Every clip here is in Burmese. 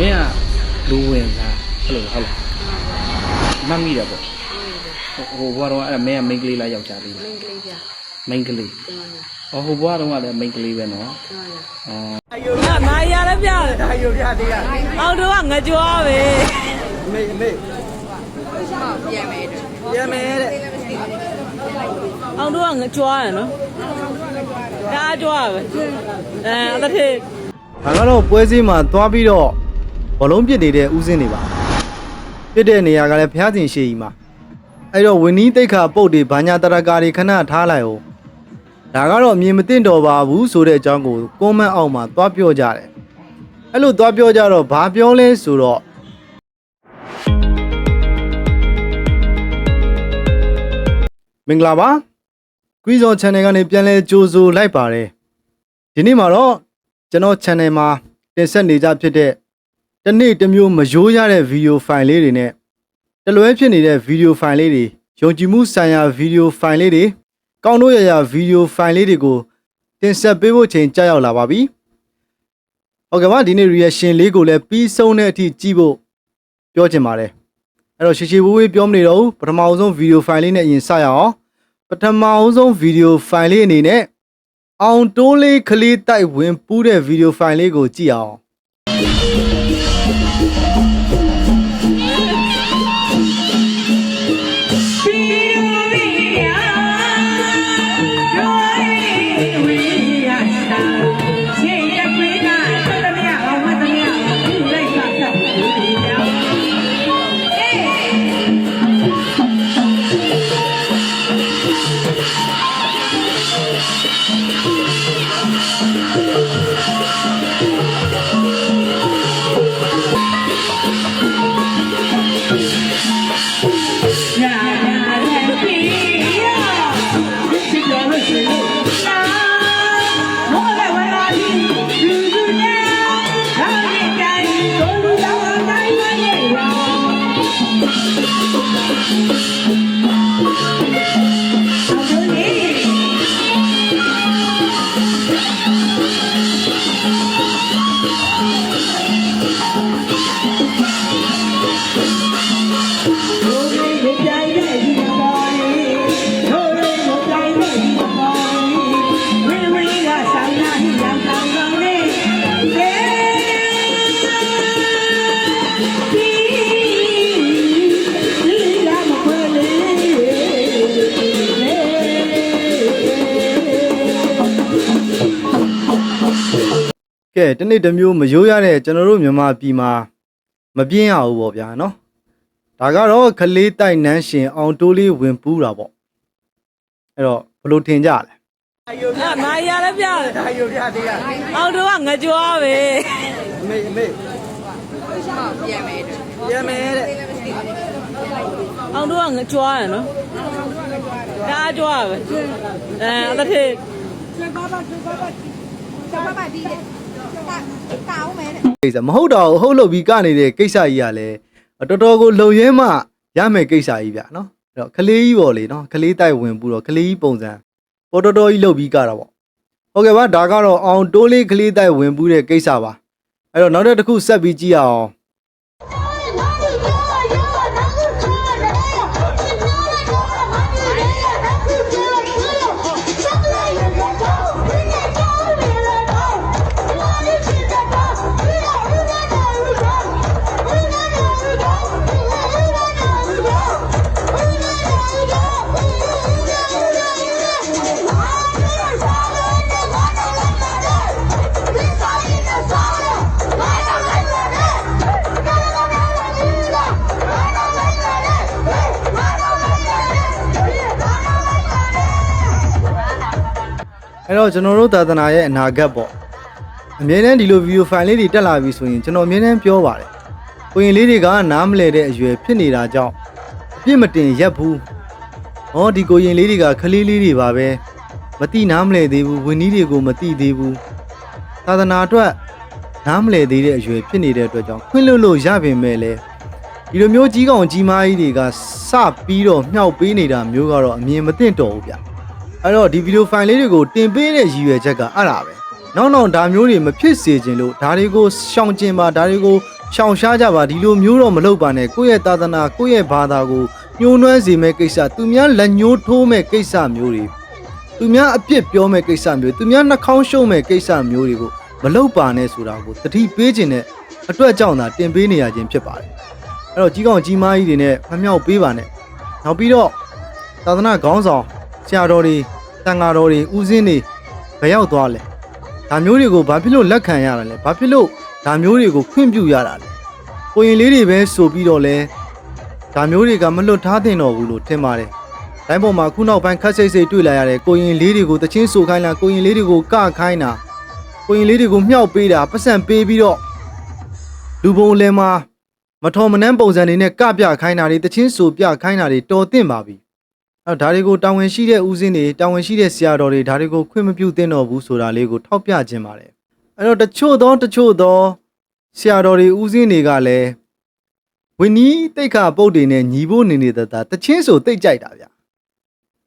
မင်းကလူဝင်လားအဲ့လိုဟုတ်လားမတ်မိတယ်ပေါ့ဟိုဟိုဘွားတော့အဲ့ဒါမင်းကမိန်းကလေးလားယောက်ျားလေးလားမင်းကလေးပြမိန်းကလေးကျွန်တော်အော်ဟိုဘွားတော့ကလည်းမိန်းကလေးပဲနော်ကျွန်တော်အော်ငါမာရလည်းပြတယ်ဒါယူပြသေးရအောက်တော့ကငကြွားပဲမေမေပြန်မယ်တော့ရမယ်တဲ့အောက်တော့ကငကြွားရနော်ဒါကြွားပဲအဲအသက်ထေဒါကတော့ပွဲစည်းမှာသွားပြီးတော့ ဘောလုံးပစ်နေတဲ့ဦးစင်းတွေပါပစ်တဲ့နေရာကလည်းဖျားတင်ရှိကြီးမှာအဲ့တော့ဝင်းနီးတိတ်ခါပုတ်တွေဘာညာတရကာတွေခဏထားလိုက်အောင်ဒါကတော့အမြင်မသိတော့ပါဘူးဆိုတဲ့အကြောင်းကိုကွန်မန့်အောက်မှာသွားပြောကြတယ်အဲ့လိုသွားပြောကြတော့ဘာပြောလဲဆိုတော့မင်္ဂလာပါ Quizon Channel ကနေပြန်လဲကြိုဆိုလိုက်ပါတယ်ဒီနေ့မှာတော့ကျွန်တော် channel မှာတင်ဆက်နေကြဖြစ်တဲ့ တစ်နေ့တစ်မျိုးမရိုးရတဲ့ဗီဒီယိုဖိုင်လေးတွေနဲ့တလွဲဖြစ်နေတဲ့ဗီဒီယိုဖိုင်လေးတွေယုံကြည်မှုဆိုင်ရာဗီဒီယိုဖိုင်လေးတွေကောင်းတို့ရရဗီဒီယိုဖိုင်လေးတွေကိုတင်ဆက်ပေးဖို့ချိန်ကြာရောက်လာပါပြီဟုတ်ကဲ့ပါဒီနေ့ reaction လေးကိုလည်းပြီးဆုံးတဲ့အထိကြည့်ဖို့ပြောချင်ပါတယ်အဲ့တော့ရှေရှေဝေးဝေးပြောမနေတော့ဘူးပထမအဆုံးဗီဒီယိုဖိုင်လေးနဲ့အရင်စရအောင်ပထမအဆုံးဗီဒီယိုဖိုင်လေးအနေနဲ့အောင်တိုးလေးကလေးတိုက်ဝင်ပူးတဲ့ဗီဒီယိုဖိုင်လေးကိုကြည့်အောင် ကဲတနေ့တစ်မျိုးမရိုးရတဲ့ကျွန်တော်တို့မြန်မာပြည်မှာမပြင်းရဘူးပေါ့ဗျာနော်ဒါကတော့ကလေးတိုက်နန်းရှင်အောင်တိုးလေးဝင်ပူးတာပေါ့အဲ့တော့ဘယ်လိုထင်ကြလဲငါမာရလည်းပြတယ်ဒါယူပြသေးရအောက်တော့ကငကြွားပဲမေမေပြန်မယ်တော့ရမယ်တဲ့အောက်တော့ကငကြွားရနော်ဒါကြွားပဲအဲအသက်ထေကိ စ္စမဟုတ်တော့ဘူးဟုတ်လို့ပြီးကနေတဲ့ကိစ္စကြီးကလည်းတော်တော်ကိုလုံရဲမှရမယ်ကိစ္စကြီးဗျာနော်အဲ့တော့ကလေးကြီးပေါ့လေနော်ကလေးတိုက်ဝင်ပူးတော့ကလေးကြီးပုံစံပေါ်တော်တော်ကြီးလှုပ်ပြီးကြတာပေါ့ဟုတ်ကဲ့ပါဒါကတော့အောင်တိုးလေးကလေးတိုက်ဝင်ပူးတဲ့ကိစ္စပါအဲ့တော့နောက်တစ်ခုဆက်ပြီးကြည့်အောင် အဲ့တော့ကျွန်တော်တို့သာသနာရဲ့အနာဂတ်ပေါ့အမြဲတမ်းဒီလိုဗီဒီယိုဖိုင်လေးတွေတက်လာပြီဆိုရင်ကျွန်တော်အမြဲတမ်းပြောပါတယ်ကိုရင်လေးတွေကနားမလဲတဲ့အရွယ်ဖြစ်နေတာကြောင့်အပြစ်မတင်ရက်ဘူးဟောဒီကိုရင်လေးတွေကခလေးလေးတွေပါပဲမတိနားမလဲသေးဘူးဝင်းနီးတွေကိုမတိသေးဘူးသာသနာအတွက်နားမလဲသေးတဲ့အရွယ်ဖြစ်နေတဲ့အတွက်ကြောင့်ခွင့်လွတ်လို့ရပင်မဲ့လဲဒီလိုမျိုးကြီးကောင်ကြီးမားကြီးတွေကစပြီးတော့မြှောက်ပေးနေတာမျိုးကတော့အမြင်မသင့်တော်ဘူးဗျ အဲ့တော့ဒီဗီဒီယိုဖိုင်လေးတွေကိုတင်ပေးတဲ့ရည်ရွယ်ချက်ကအဲ့ဒါပဲနောက်နောက်ဒါမျိုးတွေမဖြစ်စေခြင်းလို့ဒါတွေကိုရှောင်ကျင်ပါဒါတွေကိုရှောင်ရှားကြပါဒီလိုမျိုးတော့မလုပ်ပါနဲ့ကိုယ့်ရဲ့သာသနာကိုယ့်ရဲ့ဘာသာကိုညှိုးနှွမ်းစေမဲ့ကိစ္စသူများလက်ညှိုးထိုးမဲ့ကိစ္စမျိုးတွေသူများအပြစ်ပြောမဲ့ကိစ္စမျိုးသူများနှာခေါင်းရှုံးမဲ့ကိစ္စမျိုးတွေကိုမလုပ်ပါနဲ့ဆိုတာကိုတတိပေးခြင်းနဲ့အတွက်ကြောင့်သာတင်ပေးနေရခြင်းဖြစ်ပါတယ်အဲ့တော့ကြီးကောင်ကြီးမားကြီးတွေနဲ့မမြောက်ပေးပါနဲ့နောက်ပြီးတော့သာသနာခေါင်းဆောင် ဆရာတော်တွေတန်ဃာတော်တွေဦးစင်းတွေဘယ်ရောက်သွားလဲဒါမျိုးတွေကိုဘာဖြစ်လို့လက်ခံရတာလဲဘာဖြစ်လို့ဒါမျိုးတွေကိုခွင့်ပြုရတာလဲကိုရင်လေးတွေပဲဆိုပြီးတော့လဲဒါမျိုးတွေကမလွတ်ထားသင့်တော့ဘူးလို့ထင်ပါတယ်တိုင်းပေါ်မှာခုနောက်ပိုင်းခက်စိတ်စိတ်တွေ့လာရတဲ့ကိုရင်လေးတွေကိုတချင်းဆိုခိုင်းတာကိုရင်လေးတွေကိုကခိုင်းတာကိုရင်လေးတွေကိုမြှောက်ပေးတာပတ်စံပေးပြီးတော့လူပုံလဲမှာမထော်မနှမ်းပုံစံတွေနဲ့ကပြခိုင်းတာတွေတချင်းဆိုပြခိုင်းတာတွေတော်သင့်ပါပြီ အဲ့တော့ဒါတွေကိုတာဝန်ရှိတဲ့ဦးစင်းတွေတာဝန်ရှိတဲ့ဆရာတော်တွေဒါတွေကိုခွင့်မပြုသင့်တော့ဘူးဆိုတာလေးကိုထောက်ပြခြင်းပါတယ်အဲ့တော့တချို့သောတချို့သောဆရာတော်တွေဦးစင်းတွေကလည်းဝင်းနီးတိတ်ခါပုတ်တွေနဲ့ညီဖို့နေနေတဲ့တာတချင်းဆိုတိတ်ကြိုက်တာဗျ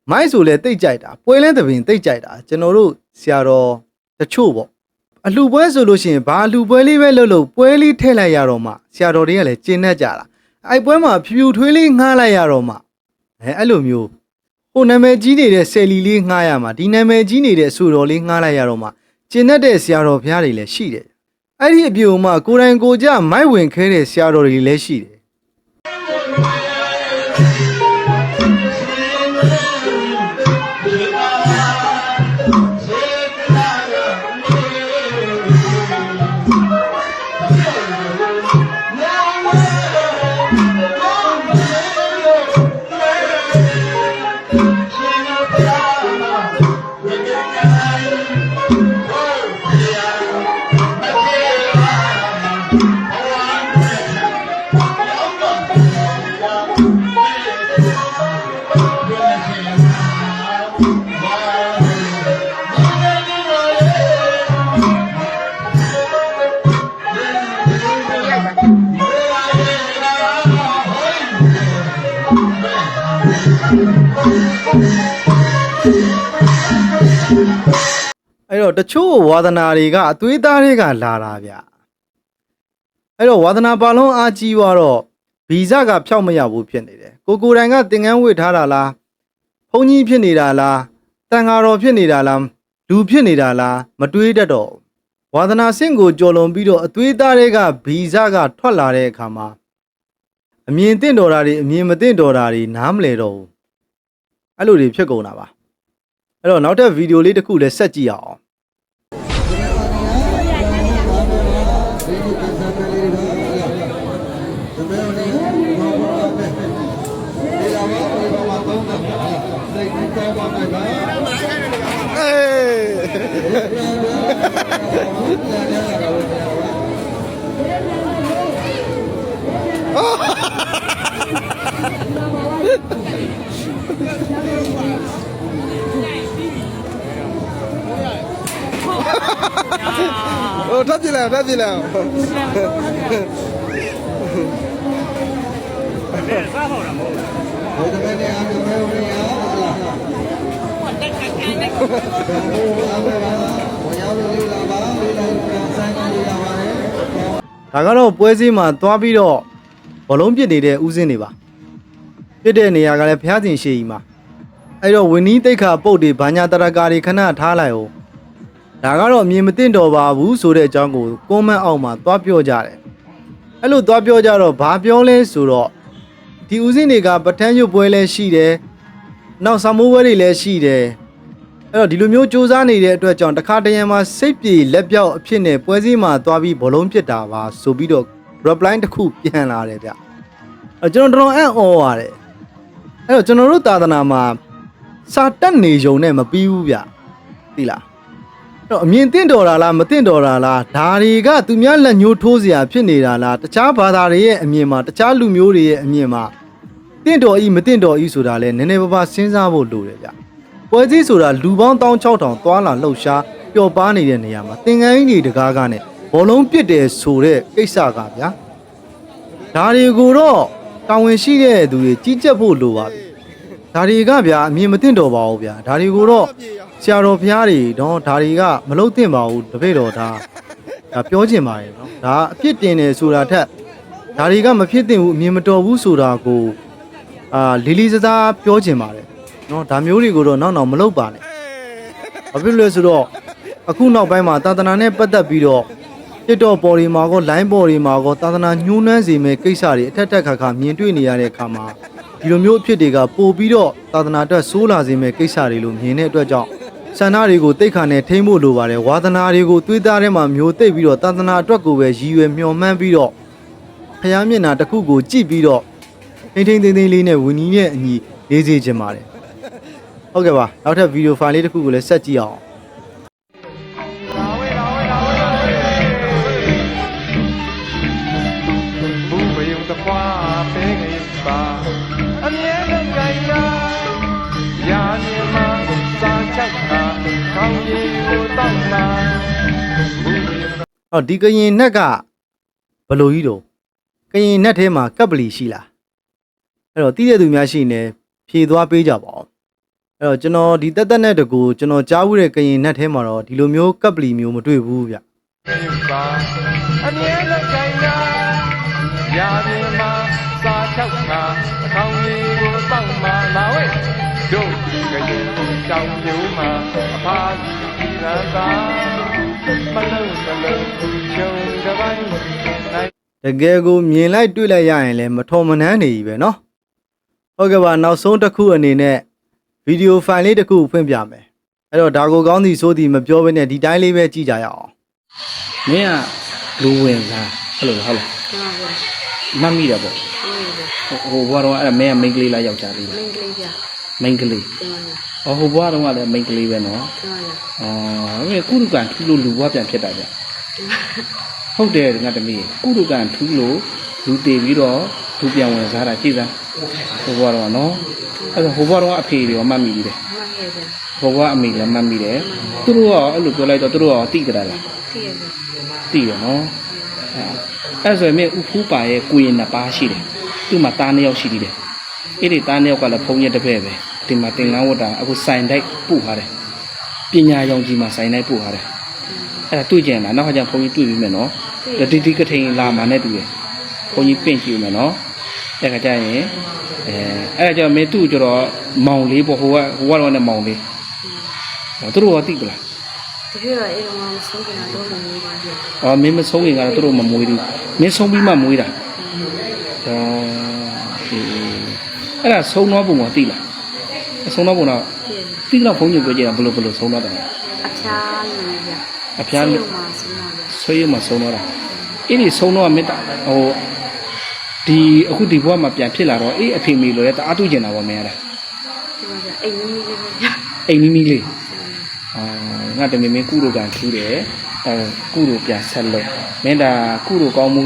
မိုက်ဆိုလည်းတိတ်ကြိုက်တာပွဲလဲသပင်တိတ်ကြိုက်တာကျွန်တော်တို့ဆရာတော်တချို့ပေါ့အလှပွဲဆိုလို့ရှိရင်ဘာအလှပွဲလေးပဲလုပ်လို့ပွဲလေးထည့်လိုက်ရတော့မှဆရာတော်တွေကလည်းကျင်းတတ်ကြတာအဲ့ပွဲမှာဖြူဖြူထွေးလေးငှားလိုက်ရတော့မှအဲအဲ့လိုမျိုးဟို နာမည်ကြီးနေတဲ့ဆယ်လီလေးငှားရမှာဒီနာမည်ကြီးနေတဲ့အဆူတော်လေးငှားလိုက်ရတော့မှကျင်တတ်တဲ့ဆရာတော်ဘုရားတွေလည်းရှိတယ်အဲ့ဒီအပြုံမှာကိုယ်တိုင်ကိုယ်ကြမိုက်ဝင်ခဲတဲ့ဆရာတော်တွေလည်းရှိတယ် တော့တချို့ဝါသနာတွေကအသွေးသားတွေကလာတာဗျအဲ့တော့ဝါသနာပါလုံးအားကြီးသွားတော့ဗီဇကဖြောက်မရဘူးဖြစ်နေတယ်ကိုကိုယ်တိုင်ကသင်္ကန်းဝတ်ထားတာလားဘုန်းကြီးဖြစ်နေတာလားတန်ဃာတော်ဖြစ်နေတာလားလူဖြစ်နေတာလားမတွေးတတ်တော့ဘူးဝါသနာစင့်ကိုကြော်လွန်ပြီးတော့အသွေးသားတွေကဗီဇကထွက်လာတဲ့အခါမှာအမြင်တင့်တော်တာတွေအမြင်မတင့်တော်တာတွေနားမလဲတော့ဘူးအဲ့လိုတွေဖြစ်ကုန်တာပါအဲ့တော့နောက်ထပ်ဗီဒီယိုလေးတစ်ခုလည်းဆက်ကြည့်ရအောင် ဟိုထပ်ပြလိုက်ထပ်ပြလိုက်ဘယ်တမန်နေအားမမဲဝင်ရလား ဒါကတော့ပွဲစည်းမှာသွားပြီးတော့ဘလုံးပစ်နေတဲ့ဥစဉ်တွေပါပစ်တဲ့နေရာကလည်းဘုရားရှင်ရှေ့ကြီးမှာအဲ့တော့ဝင်းနီးတိတ်ခါပုတ်တွေဘာညာတရကာတွေခဏထားလိုက်အောင်ဒါကတော့အမြင်မသိတော့ပါဘူးဆိုတဲ့အကြောင်းကိုကွန်မန့်အောက်မှာသွားပြောကြတယ်အဲ့လိုသွားပြောကြတော့ဘာပြောလဲဆိုတော့ဒီဥစဉ်တွေကပဋ္ဌာန်းရွတ်ပွဲလည်းရှိတယ်နောက်ဆာမိုးပွဲတွေလည်းရှိတယ် အဲ့တော့ဒီလိုမျိုးစူးစမ်းနေတဲ့အတွက်ကြောင့်တခါတရံမှာစိတ်ပြေလက်ပြောက်အဖြစ်နဲ့ပွဲစည်းမှာသွားပြီးဘောလုံးပစ်တာပါဆိုပြီးတော့ reply တစ်ခုပြန်လာတယ်ဗျအဲ့တော့ကျွန်တော်တော်တော်အံ့ဩရတယ်အဲ့တော့ကျွန်တော်တို့သာသနာမှာစာတက်နေုံနဲ့မပြီးဘူးဗျသိလားအဲ့တော့အမြင်တင့်တော်တာလားမတင့်တော်တာလားဒါတွေကသူများလက်ညှိုးထိုးစရာဖြစ်နေတာလားတခြားဘာသာတွေရဲ့အမြင်မှာတခြားလူမျိုးတွေရဲ့အမြင်မှာတင့်တော်ဤမတင့်တော်ဤဆိုတာလဲနည်းနည်းပါးပါးစဉ်းစားဖို့လိုတယ်ဗျ ပွဲစည်းဆိုတာလူပေါင်း16000သွားလာလှုပ်ရှားပျော်ပါနေတဲ့နေရာမှာသင်္ကန်းကြီးတွေတကားကားနဲ့ဘောလုံးပစ်တယ်ဆိုတဲ့ကိစ္စကဗျာဒါတွေကိုတော့တာဝန်ရှိတဲ့သူတွေကြီးကြပ်ဖို့လိုပါပြီဒါတွေကဗျာအမြင်မသိတော့ပါဘူးဗျာဒါတွေကိုတော့ဆရာတော်ဘုရားတွေတော့ဒါတွေကမလုံးသင့်ပါဘူးတပည့်တော်ဒါဒါပြောချင်ပါတယ်နော်ဒါအဖြစ်တင်တယ်ဆိုတာထက်ဒါတွေကမဖြစ်သင့်ဘူးအမြင်မတော်ဘူးဆိုတာကိုအာလေးလေးစားစားပြောချင်ပါတယ် နော်ဒါမျိုးတွေကိုတော့နောက်နောက်မလုပ်ပါနဲ့ဘာဖြစ်လို့လဲဆိုတော့အခုနောက်ပိုင်းမှာသာသနာနဲ့ပတ်သက်ပြီးတော့တစ်တော်ပေါ်တွေမှာကော line ပေါ်တွေမှာကောသာသနာညှိုးနှမ်းစေမဲ့ကိစ္စတွေအထက်ထက်ခါခါမြင်တွေ့နေရတဲ့အခါမှာဒီလိုမျိုးအဖြစ်တွေကပို့ပြီးတော့သာသနာအတွက်ဆိုးလာစေမဲ့ကိစ္စတွေလို့မြင်တဲ့အတွက်ကြောင့်ဆန္ဒတွေကိုတိတ်ခါနဲ့ထိမ့်ဖို့လိုပါတယ်ဝါသနာတွေကိုသွေးသားထဲမှာမျိုးသိပ်ပြီးတော့သာသနာအတွက်ကိုပဲရည်ရွယ်မျှော်မှန်းပြီးတော့ဖျားမျက်နှာတစ်ခုကိုကြည့်ပြီးတော့ထိမ့်ထိမ့်သိမ့်သိမ့်လေးနဲ့ဝင်းကြီးနဲ့အညီလေးစေချင်ပါတယ် ဟုတ်ကဲ့ပါနောက်ထပ်ဗီဒီယိုဖိုင်လေးတစ်ခုကိုလည်းဆက်ကြည့်အောင်ဘူးမယုံတခွာပဲငယ်ပါအမြဲတမ်းကြိုင်ရာရာနေမှာစာချက်တာကောင်းကြီးကိုတောင်းလာဘူးမယုံ။အော်ဒီကရင်နက်ကဘလို့ကြီးတော့ကရင်နက်ထဲမှာကပ်ပလီရှိလား။အဲ့တော့တိတဲ့သူများရှိနေဖြေသွားပေးကြပါဦး။ အဲ့တော့ကျွန်တော်ဒီတက်တက်နဲ့တကူကျွန်တော်ကြားဘူးတဲ့ကရင်နက်ထဲမှာတော့ဒီလိုမျိုးကပ်ပလီမျိုးမတွေ့ဘူးဗျ။ ယူပါအမြဲတမ်းကြိုင်ရာရာနေမှာစာချက်တာကောင်းကြီးကိုတောင်းလာလာဝဲတို့ကရင်ကြောင်ပြူမှာအဖာကြီးရတာမလုံးမလုံးကျုံတပိုင်းနိုင် တကယ်ကိုမြင်လိုက်တွေ့လိုက်ရရင်လည်းမထော်မနှမ်းနေပြီပဲเนาะဟုတ်ကဲ့ပါနောက်ဆုံးတစ်ခုအနေနဲ့ ဗီဒီယိုဖိုင်လေးတစ်ခုဖွင့်ပြမယ်အဲ့တော့ဒါကိုကောင်းသည်ဆိုသည်မပြောဘဲနဲ့ဒီတိုင်းလေးပဲကြည့်ကြရအောင်မင်းကလူဝင်လားအဲ့လိုဟုတ်လားကျွန်တော်ပြောမှတ်မိတယ်ပေါ့ဟိုပဲဟိုဟိုဘွားတော့အဲ့ဒါမင်းကမိန်းကလေးလားယောက်ျားလေးလားမင်းကလေးပြမိန်းကလေးကျွန်တော်အော်ဟိုဘွားတော့ကလည်းမိန်းကလေးပဲနော်ကျွန်တော်အော်မင်းကုရုကန်ထူလို့လူဘွားပြန်ဖြစ်တာဗျဟုတ်တယ်ငါတမီးကုရုကန်ထူလို့လူတည်ပြီးတော့လူပြန်ဝင်စားတာကြည့်စမ်းဟိုဘွားတော့ကနော် အဲ့ဒါဟိုဘွားတော့ကအဖေတွေရောမှတ်မိတယ်မှတ်ခဲ့တယ်ဘဘအမေလည်းမှတ်မိတယ်သူတို့ကအဲ့လိုပြောလိုက်တော့သူတို့ကတိကြတာလားသိရတယ်တိတယ်နော်အဲ့အဲ့ဆိုရင်မင်းဥဖူးပါရဲ့ကိုရင်နှစ်ပါးရှိတယ်သူ့မှာတားနှစ်ယောက်ရှိသေးတယ်အဲ့ဒီတားနှစ်ယောက်ကလည်းဖုံးရက်တစ်ဖက်ပဲဒီမှာတင်ငန်းဝတ်တာအခုစိုင်တိုက်ပို့ထားတယ်ပညာရောင်ကြီးမှာစိုင်တိုက်ပို့ထားတယ်အဲ့ဒါတွေ့ကြရင်လားနောက်ခါကျရင်ဘုန်းကြီးတွေ့ပြီးမယ်နော်ဒီဒီကထိန်လာမှာနဲ့တူတယ်ဘုန်းကြီးပင့်ကြည့်ဦးမယ်နော်အဲ့ခါကျရင် အဲအဲ့ဒါကြောင့်မင်းသူ့ကျတော့မောင်လေးပေါ့ဟိုကဟိုကတော့နဲ့မောင်လေးဟောသူတို့ကတိပလားတကယ်တော့အဲ့တော့မဆုံးကြတာတော့မနေပါဘူး။အော်မင်းမဆုံးရင်ကတော့သူတို့မမွေးဘူး။မင်းဆုံးပြီးမှမွေးတာ။ဟောဒီအဲ့ဒါဆုံးတော့ပုံကတိလား။အဆုံးတော့ပုံတော့သိတယ်တိတော့ဘုန်းကြီးပြောကြတာဘလို့ဘလို့ဆုံးတော့တယ်အဖျားလူပြ။အဖျားလူလို့မှာဆုံးတော့ပြဆွေးရမှဆုံးတော့တာ။အဲ့ဒီဆုံးတော့မေတ္တာဟို ဒီအခုဒီဘဝမှာပြန်ဖြစ်လာတော့အေးအဖေမေလိုရတအားတူကျင်တာပေါ့မင်းရတာဒီမှာပြအိမ်ကြီးလေးပဲပြ။အိမ်မီမီလေး။အာငါတမင်မင်းကုလိုကန်ထူးတယ်။အဲကုလိုပြန်ဆက်လို့မင်းဒါကုလိုကောင်းမှု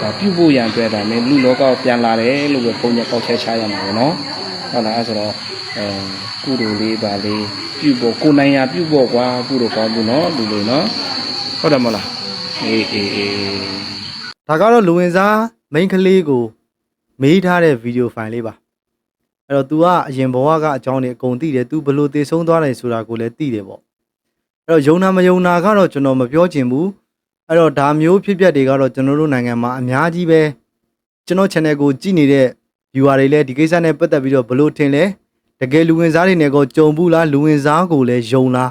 ဒါပြုဖို့ရန်အတွက်ဒါမင်းလူလောကကိုပြန်လာတယ်လို့ပဲပုံညာပေါက်ချဲချရမှာပဲနော်ဟုတ်လားအဲဆိုတော့အဲကုလိုလေးပါလေးပြုဖို့ကိုယ်နိုင်ရာပြုဖို့ကွာကုလိုကောင်းမှုနော်လူလေးနော်ဟုတ်တယ်မဟုတ်လားအေးအေးအေးဒါကတော့လူဝင်စား မိန်းကလေးကိုမေးထားတဲ့ဗီဒီယိုဖိုင်လေးပါအဲ့တော့ तू ကအရင်ဘဝကအကြောင်းတွေအကုန်သိတယ် तू ဘလို့တည်ဆုံးသွားတယ်ဆိုတာကိုလည်းသိတယ်ပေါ့အဲ့တော့ယုံနာမယုံနာကတော့ကျွန်တော်မပြောချင်ဘူးအဲ့တော့ဒါမျိုးဖြစ်ပျက်တွေကတော့ကျွန်တော်တို့နိုင်ငံမှာအများကြီးပဲကျွန်တော် channel ကိုကြည့်နေတဲ့ viewer တွေလည်းဒီကိစ္စနဲ့ပတ်သက်ပြီးတော့ဘလို့ထင်လဲတကယ်လူဝင်စားတွေနဲ့ကိုကြုံဘူးလားလူဝင်စားကိုလည်းယုံလား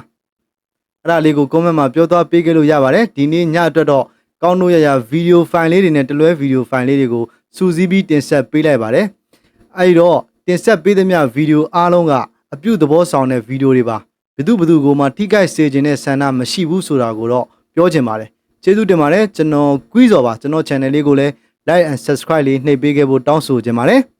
အဲ့ဒါလေးကို comment မှာပြောသွားပေးခဲ့လို့ရပါတယ်ဒီနေ့ညအတွက်တော့ ကောင်းတို့ရရဗီဒီယိုဖိုင်လေးတွေနဲ့တလွဲဗီဒီယိုဖိုင်လေးတွေကိုစူးစီးပြီးတင်ဆက်ပေးလိုက်ပါတယ်။အဲဒီတော့တင်ဆက်ပေးသမျှဗီဒီယိုအားလုံးကအပြုသဘောဆောင်တဲ့ဗီဒီယိုတွေပါဘယ်သူဘယ်သူကိုမှထိခိုက်စေခြင်းတဲ့ဆန္ဒမရှိဘူးဆိုတာကိုတော့ပြောချင်ပါတယ်။ကျေးဇူးတင်ပါတယ်ကျွန်တော်ကွီးစော်ပါကျွန်တော် channel လေးကိုလည်း like and subscribe လေးနှိပ်ပေးခဲ့ဖို့တောင်းဆိုချင်ပါတယ်။